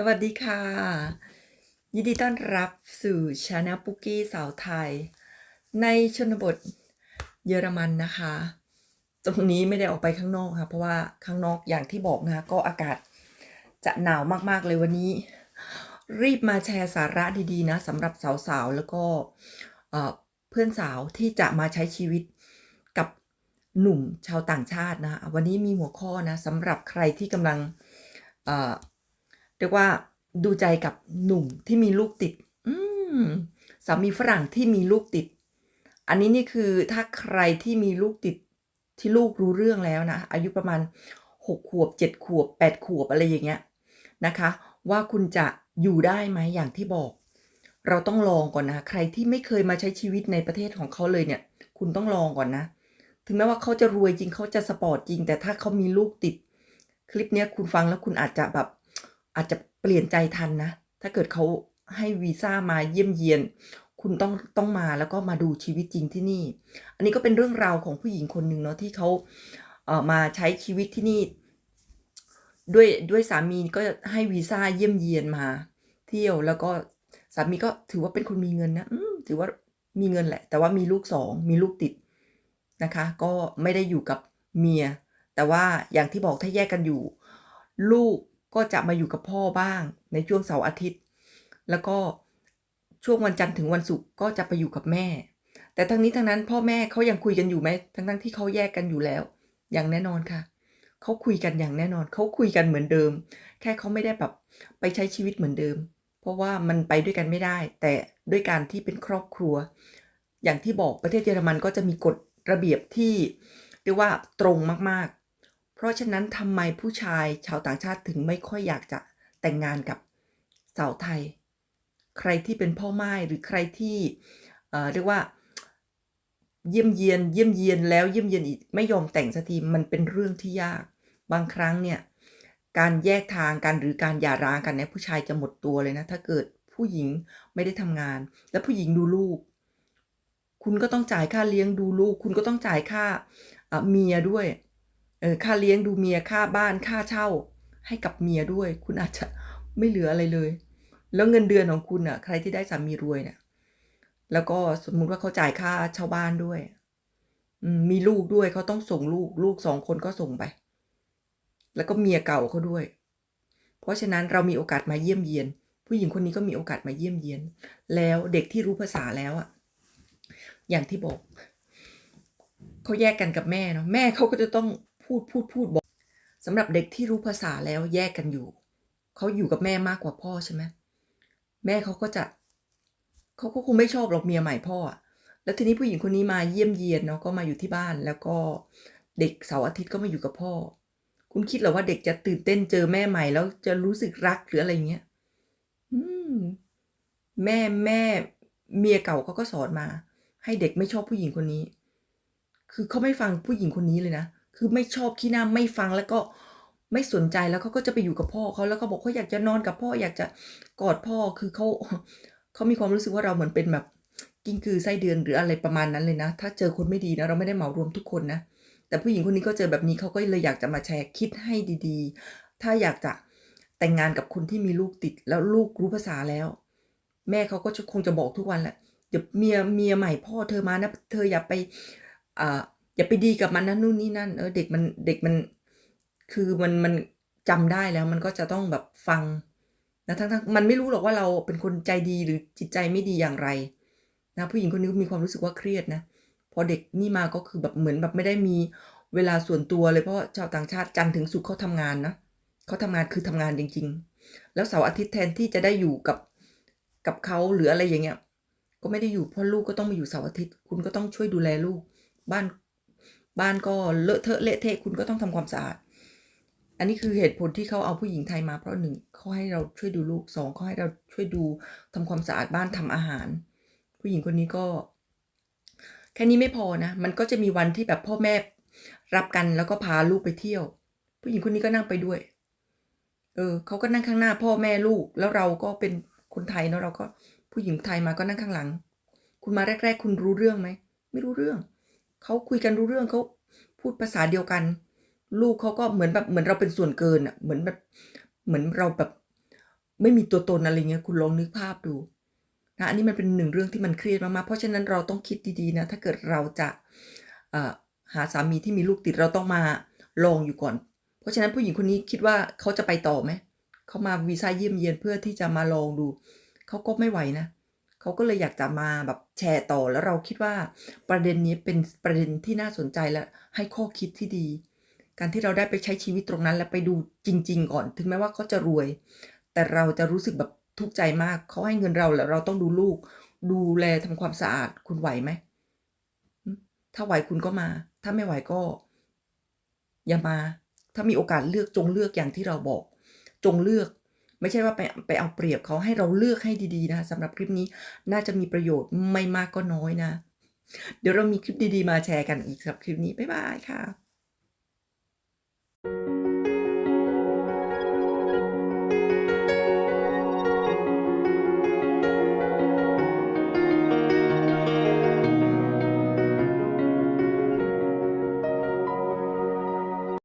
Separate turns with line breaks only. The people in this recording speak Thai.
สวัสดีค่ะ ยินดีต้อนรับสู่ชาแนลปุกกี้สาวไทย ในชนบทเยอรมันนะคะ ตรงนี้ไม่ได้ออกไปข้างนอกค่ะ เพราะว่าข้างนอกอย่างที่บอกนะคะ ก็อากาศจะหนาวมากๆเลยวันนี้ รีบมาแชร์สาระดีๆนะสำหรับสาวๆ แล้วก็เอ่อเพื่อนสาวที่จะมาใช้ชีวิตกับหนุ่มชาวต่างชาตินะ วันนี้มีหัวข้อนะสำหรับใครที่กำลัง เรียกว่าดูใจกับหนุ่มที่มีลูกติด อืมสามีฝรั่งที่มีลูกติด อันนี้นี่คือถ้าใครที่มีลูกติดที่ลูกรู้เรื่องแล้วนะ อายุประมาณหกขวบเจ็ดขวบแปดขวบอะไรอย่างเงี้ยนะคะ ว่าคุณจะอยู่ได้ไหมอย่างที่บอก เราต้องลองก่อนนะ ใครที่ไม่เคยมาใช้ชีวิตในประเทศของเขาเลยเนี่ย คุณต้องลองก่อนนะ ถึงแม้ว่าเขาจะรวยจริงเขาจะสปอร์ตจริง แต่ถ้าเขามีลูกติด คลิปเนี้ยคุณฟังแล้วคุณอาจจะแบบ อาจจะเปลี่ยนใจทันนะ ถ้าเกิดเขาให้วีซ่ามาเยี่ยมเยียน คุณต้องต้องมาแล้วก็มาดูชีวิตจริงที่นี่ อันนี้ก็เป็นเรื่องราวของผู้หญิงคนหนึ่งเนาะที่เขาเออมาใช้ชีวิตที่นี่ ด้วยด้วยสามีก็ให้วีซ่าเยี่ยมเยียนมา เที่ยวแล้วก็สามีก็ถือว่าเป็นคนมีเงินนะถือว่ามีเงินแหละ แต่ว่ามีลูกสองมีลูกติดนะคะ ก็ไม่ได้อยู่กับเมีย แต่ว่าอย่างที่บอกถ้าแยกกันอยู่ ลูก ก็จะมาอยู่กับพ่อบ้างในช่วงเสาร์อาทิตย์ แล้วก็ช่วงวันจันทร์ถึงวันศุกร์ก็จะไปอยู่กับแม่ แต่ทั้งนี้ทั้งนั้นพ่อแม่เขายังคุยกันอยู่ไหมทั้งทั้งที่เขาแยกกันอยู่แล้ว อย่างแน่นอนค่ะเขาคุยกันอย่างแน่นอนเขาคุยกันเหมือนเดิม แค่เขาไม่ได้แบบไปใช้ชีวิตเหมือนเดิม เพราะว่ามันไปด้วยกันไม่ได้ แต่ด้วยการที่เป็นครอบครัว อย่างที่บอกประเทศเยอรมันก็จะมีกฎระเบียบที่เรียกว่าตรงมาก เพราะฉะนั้นทำไมผู้ชายชาวต่างชาติถึงไม่ค่อยอยากจะแต่งงานกับสาวไทย ใครที่เป็นพ่อไม้หรือใครที่เเรียกว่าเยี่ยมเยียนเยี่ยมเยียนแล้วเยี่ยมเยียนอีกไม่ยอมแต่งสักทีมันเป็นเรื่องที่ยาก บางครั้งเนี่ยการแยกทางกันหรือการหย่าร้างกันเนี่ยผู้ชายจะหมดตัวเลยนะ ถ้าเกิดผู้หญิงไม่ได้ทำงาน แล้วผู้หญิงดูลูก คุณก็ต้องจ่ายค่าเลี้ยงดูลูก คุณก็ต้องจ่ายค่าเมียด้วย เออค่าเลี้ยงดูเมียค่าบ้านค่าเช่า ให้กับเมียด้วย คุณอาจจะไม่เหลืออะไรเลย แล้วเงินเดือนของคุณอะ ใครที่ได้สามีรวยเนี่ยแล้วก็สมมุติว่าเขาจ่ายค่าเช่าบ้านด้วยมมีลูกด้วยเขาต้องส่งลูก ลูกสองคนก็ส่งไป แล้วก็เมียเก่าเขาด้วย เพราะฉะนั้นเรามีโอกาสมาเยี่ยมเยียน ผู้หญิงคนนี้ก็มีโอกาสมาเยี่ยมเยียน แล้วเด็กที่รู้ภาษาแล้วอะอย่างที่บอกเขาแยกกันกับแม่เนาะแม่เขาก็จะต้อง พูดพูดพูดบอกสำหรับเด็กที่รู้ภาษาแล้วแยกกันอยู่ เขาอยู่กับแม่มากกว่าพ่อใช่ไหมแม่เขาก็จะเขาก็คงไม่ชอบหรอกเมียใหม่พ่ออะแล้วทีนี้ผู้หญิงคนนี้มาเยี่ยมเยียนเนาะก็มาอยู่ที่บ้านแล้วก็เด็กเสาร์อาทิตย์ก็มาอยู่กับพ่อ คุณคิดเหรอว่าเด็กจะตื่นเต้นเจอแม่ใหม่แล้วจะรู้สึกรักหรืออะไรเงี้ยอืมแม่แม่เมียเก่าเขาก็สอนมา ให้เด็กไม่ชอบผู้หญิงคนนี้ คือเขาไม่ฟังผู้หญิงคนนี้เลยนะ คือไม่ชอบขี้หน้าไม่ฟังแล้วก็ไม่สนใจแล้วเขาก็จะไปอยู่กับพ่อเขาแล้วเขาบอกเขาอยากจะนอนกับพ่ออยากจะกอดพ่อคือเขาเขามีความรู้สึกว่าเราเหมือนเป็นแบบกิ้งกือไส้เดือนหรืออะไรประมาณนั้นเลยนะ ถ้าเจอคนไม่ดีนะเราไม่ได้เหมารวมทุกคนนะ แต่ผู้หญิงคนนี้ก็เจอแบบนี้เขาก็เลยอยากจะมาแชร์คิดให้ดีๆ ถ้าอยากจะแต่งงานกับคนที่มีลูกติดแล้วลูกรู้ภาษาแล้ว แม่เขาก็คงจะบอกทุกวันแหละเดี๋ยวเมียเมียใหม่พ่อเธอมานะ เธออย่าไปอ่า อย่าไปดีกับมันนะนู่นนี่นั่น เออเด็กมันเด็กมันคือมันมันจำได้แล้วมันก็จะต้องแบบฟังนะทั้งทั้งมันไม่รู้หรอกว่าเราเป็นคนใจดีหรือจิตใจไม่ดีอย่างไรนะผู้หญิงคนนี้มีความรู้สึกว่าเครียดนะพอเด็กนี่มาก็คือแบบเหมือนแบบไม่ได้มีเวลาส่วนตัวเลยเพราะชาวต่างชาติจันทร์ถึงศุกร์เขาทำงานนะเขาทำงานคือทำงานจริง ๆ แล้วเสาร์อาทิตย์แทนที่จะได้อยู่กับกับเขาหรืออะไรอย่างเงี้ย ก็ไม่ได้อยู่เพราะลูกก็ต้องมาอยู่เสาร์อาทิตย์ คุณก็ต้องช่วยดูแลลูก บ้าน บ้านก็เลอะเทอะเละเทะคุณก็ต้องทำความสะอาด อันนี้คือเหตุผลที่เขาเอาผู้หญิงไทยมาเพราะหนึ่งเขาให้เราช่วยดูลูกสองเขาให้เราช่วยดูทำความสะอาดบ้านทำอาหาร ผู้หญิงคนนี้ก็ แค่นี้ไม่พอนะ มันก็จะมีวันที่แบบพ่อแม่รับกันแล้วก็พาลูกไปเที่ยว ผู้หญิงคนนี้ก็นั่งไปด้วย เออเขาก็นั่งข้างหน้าพ่อแม่ลูก แล้วเราก็เป็นคนไทยเนาะเราก็ผู้หญิงไทยมาก็นั่งข้างหลัง คุณมาแรก ๆ คุณรู้เรื่องไหม ไม่รู้เรื่อง เขาคุยกันรู้เรื่องเขาพูดภาษาเดียวกัน ลูกเขาก็เหมือนแบบเหมือนเราเป็นส่วนเกินอะเหมือนแบบเหมือนเราแบบ ไม่มีตัวตนอะไรเงี้ยคุณลองนึกภาพดูนะอันนี้มันเป็นหนึ่งเรื่องที่มันเครียดมากๆเพราะฉะนั้นเราต้องคิดดีๆนะถ้าเกิดเราจะหาสามีที่มีลูกติดเราต้องมาลองอยู่ก่อน เพราะฉะนั้นผู้หญิงคนนี้คิดว่าเขาจะไปต่อไหมเขามาวีซ่าเยี่ยมเยียนเพื่อที่จะมาลองดูเขาก็ไม่ไหวนะ เขาก็เลยอยากจะมาแบบแชร์ต่อแล้วเราคิดว่าประเด็นนี้เป็นประเด็นที่น่าสนใจและให้ข้อคิดที่ดี การที่เราได้ไปใช้ชีวิตตรงนั้น และไปดูจริง ๆ ก่อน ถึงแม้ว่าเขาจะรวย แต่เราจะรู้สึกแบบทุกข์ใจมากเขาให้เงินเราแล้วเราต้องดูลูก ดูแลทำความสะอาดคุณไหวไหมอืมถ้าไหวคุณก็มา ถ้าไม่ไหวก็ อย่ามา ถ้ามีโอกาสเลือกจงเลือกอย่างที่เราบอก จงเลือก ไม่ใช่ว่าไปไปเอาเปรียบเขาให้เราเลือกให้ดีๆนะสำหรับคลิปนี้น่าจะมีประโยชน์ไม่มากก็น้อยนะ เดี๋ยวเรามีคลิปดีๆมาแชร์กันอีกสำหรับคลิปนี้บ๊ายบายค่ะ